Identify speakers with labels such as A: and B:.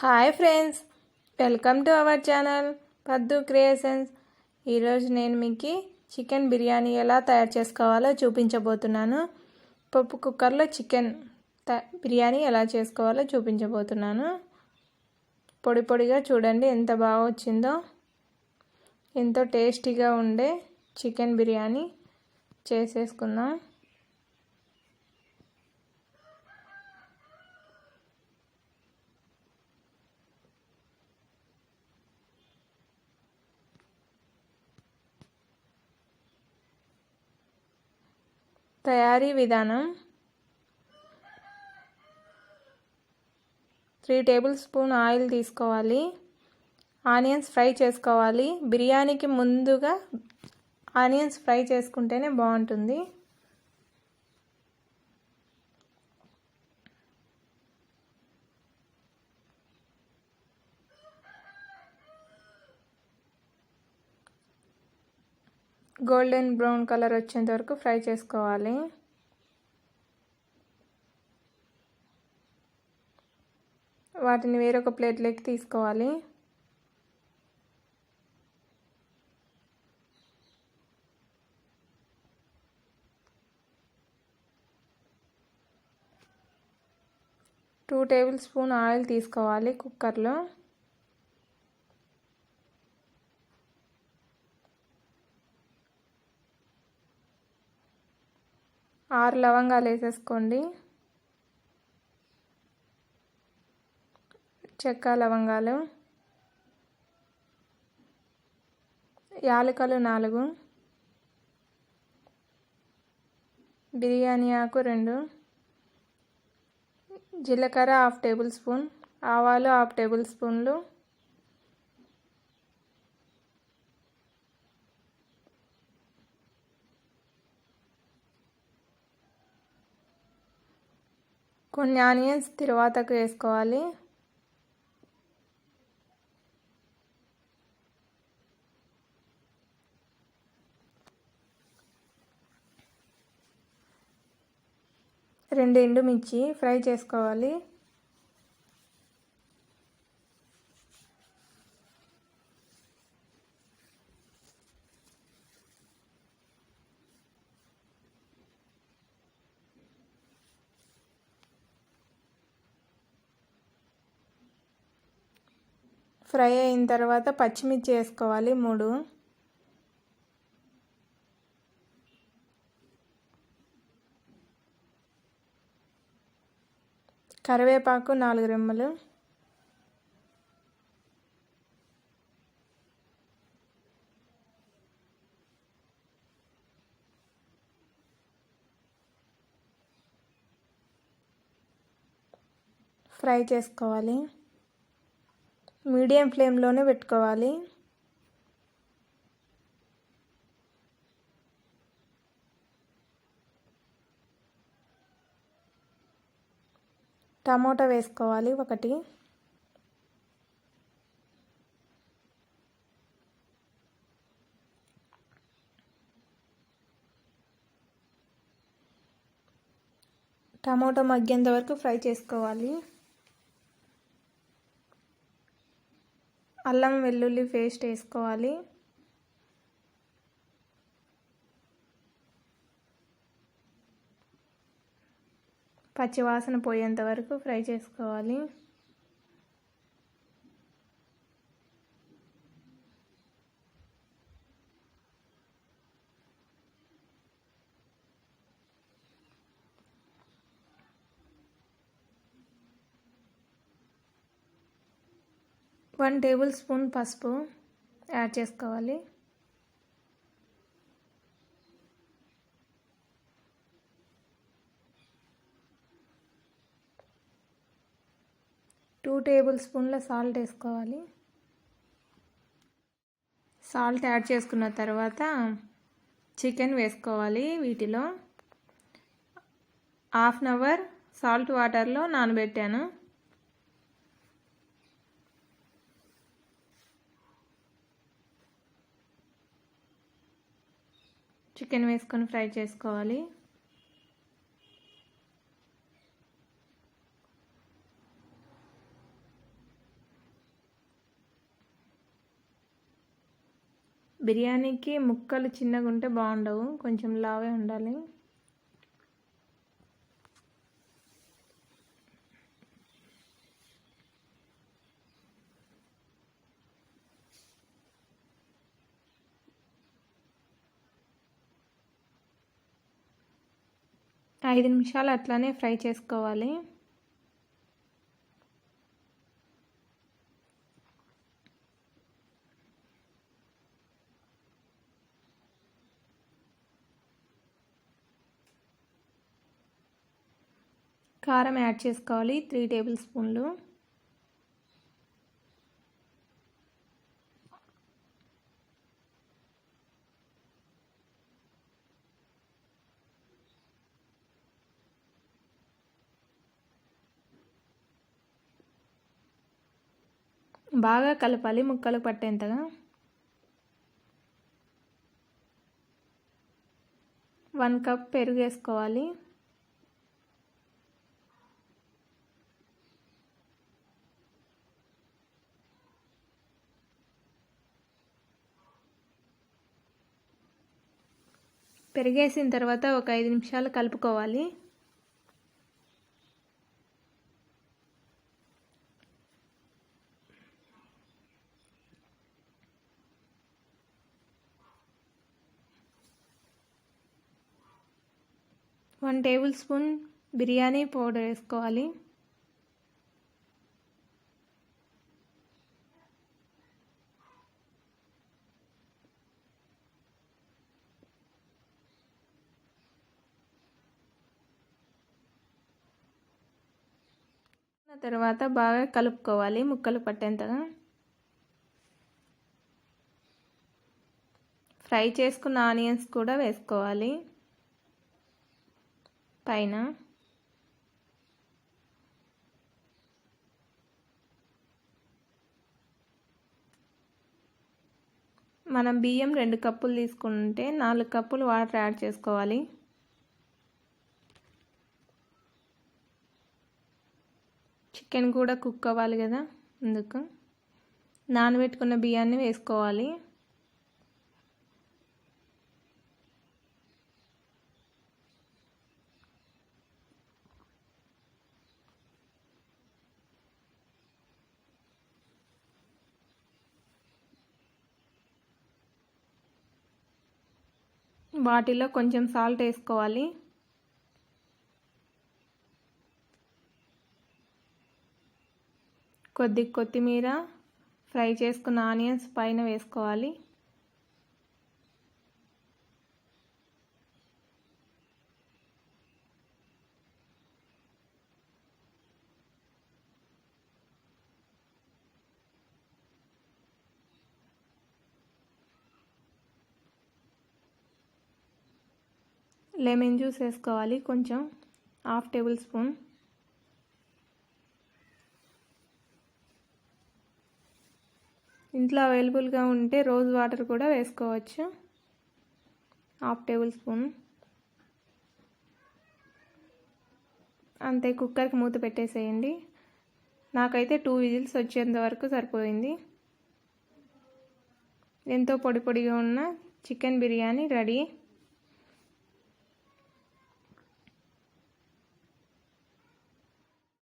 A: Hi friends welcome to our channel Paddu creations. ఈరోజు నేను మీకు చికెన్ బిర్యానీ ఎలా తయారు చేసుకోవాలో చూపించబోతున్నాను. పప్పు కుక్కర్లో చికెన్ బిర్యానీ ఎలా చేసుకోవాలో చూపించబోతున్నాను. పొడి పొడిగా చూడండి ఎంత బాగా వచ్చిందో. ఎంతో టేస్టీగా ఉండే చికెన్ బిర్యానీ చేసేసుకుందాం. తయారీ విధానం. త్రీ టేబుల్ స్పూన్ ఆయిల్ తీసుకోవాలి. ఆనియన్స్ ఫ్రై చేసుకోవాలి. బిర్యానీకి ముందుగా ఆనియన్స్ ఫ్రై చేసుకుంటేనే బాగుంటుంది. గోల్డెన్ బ్రౌన్ కలర్ వచ్చేంత వరకు ఫ్రై చేసుకోవాలి. వాటిని వేరొక ప్లేట్లోకి తీసుకోవాలి. టూ టేబుల్ స్పూన్ ఆయిల్ తీసుకోవాలి కుక్కర్లో. ఆరు లవంగాలు వేసేసుకోండి. చెక్క లవంగాలు. యాలకలు నాలుగు. బిర్యానీ ఆకు రెండు. జీలకర్ర హాఫ్ టేబుల్ స్పూన్. ఆవాలు హాఫ్ టేబుల్ స్పూన్లు. కొన్ని ఆనియన్స్ తిరువాతకు వేసుకోవాలి. రెండు ఎండుమిర్చి ఫ్రై చేసుకోవాలి. ఫ్రై అయిన తర్వాత పచ్చిమిర్చి వేసుకోవాలి మూడు. కరివేపాకు నాలుగు రెమ్మలు. ఫ్రై చేసుకోవాలి. మీడియం ఫ్లేమ్లోనే పెట్టుకోవాలి. టమోటా వేసుకోవాలి ఒకటి. టమోటా మగ్గేంత వరకు ఫ్రై చేసుకోవాలి. అల్లం వెల్లుల్లి పేస్ట్ వేసుకోవాలి. పచ్చివాసన పోయేంత వరకు ఫ్రై చేసుకోవాలి. వన్ టేబుల్ స్పూన్ పసుపు యాడ్ చేసుకోవాలి. టూ టేబుల్ స్పూన్ల సాల్ట్ వేసుకోవాలి. సాల్ట్ యాడ్ చేసుకున్న తర్వాత చికెన్ వేసుకోవాలి వీటిలో. హాఫ్ అన్ అవర్ సాల్ట్ వాటర్లో నానబెట్టాను. చికెన్ వేసుకొని ఫ్రై చేసుకోవాలి. బిర్యానీకి ముక్కలు చిన్నగా ఉంటే బాగుండవు కొంచెం లావే ఉండాలి. ఐదు నిమిషాలు అట్లానే ఫ్రై చేసుకోవాలి. కారం యాడ్ చేసుకోవాలి త్రీ టేబుల్ స్పూన్లు. బాగా కలపాలి ముక్కలు పట్టేంతగా. వన్ కప్ పెరుగు వేసుకోవాలి పెరిగేసిన తర్వాత ఒక ఐదు నిమిషాలు కలుపుకోవాలి. One tablespoon biryani powder వేసుకోవాలి. తర్వాత బాగా కలుపుకోవాలి ముక్కలు పట్టేంతగా. ఫ్రై చేసుకున్న ఆనియన్స్ కూడా వేసుకోవాలి. పైన మనం బియ్యం రెండు కప్పులు తీసుకుంటే నాలుగు కప్పులు వాటర్ యాడ్ చేసుకోవాలి. చికెన్ కూడా కుక్ అవ్వాలి కదా అందుకు నానబెట్టుకున్న బియ్యాన్ని వేసుకోవాలి. వాటిలో కొంచెం సాల్ట్ వేసుకోవాలి. కొద్ది కొత్తిమీర ఫ్రై చేసుకున్న ఆనియన్స్ పైన వేసుకోవాలి. లెమన్ జ్యూస్ వేసుకోవాలి. కొంచెం హాఫ్ టేబుల్ స్పూన్. ఇంట్లో అవైలబుల్గా ఉంటే రోజ్ వాటర్ కూడా వేసుకోవచ్చు. Half tablespoon. అంతే కుక్కర్కి మూత పెట్టేసేయండి. నాకైతే టూ విజిల్స్ వచ్చేంత వరకు సరిపోయింది. ఎంతో పొడి పొడిగా ఉన్న చికెన్ బిర్యానీ రెడీ.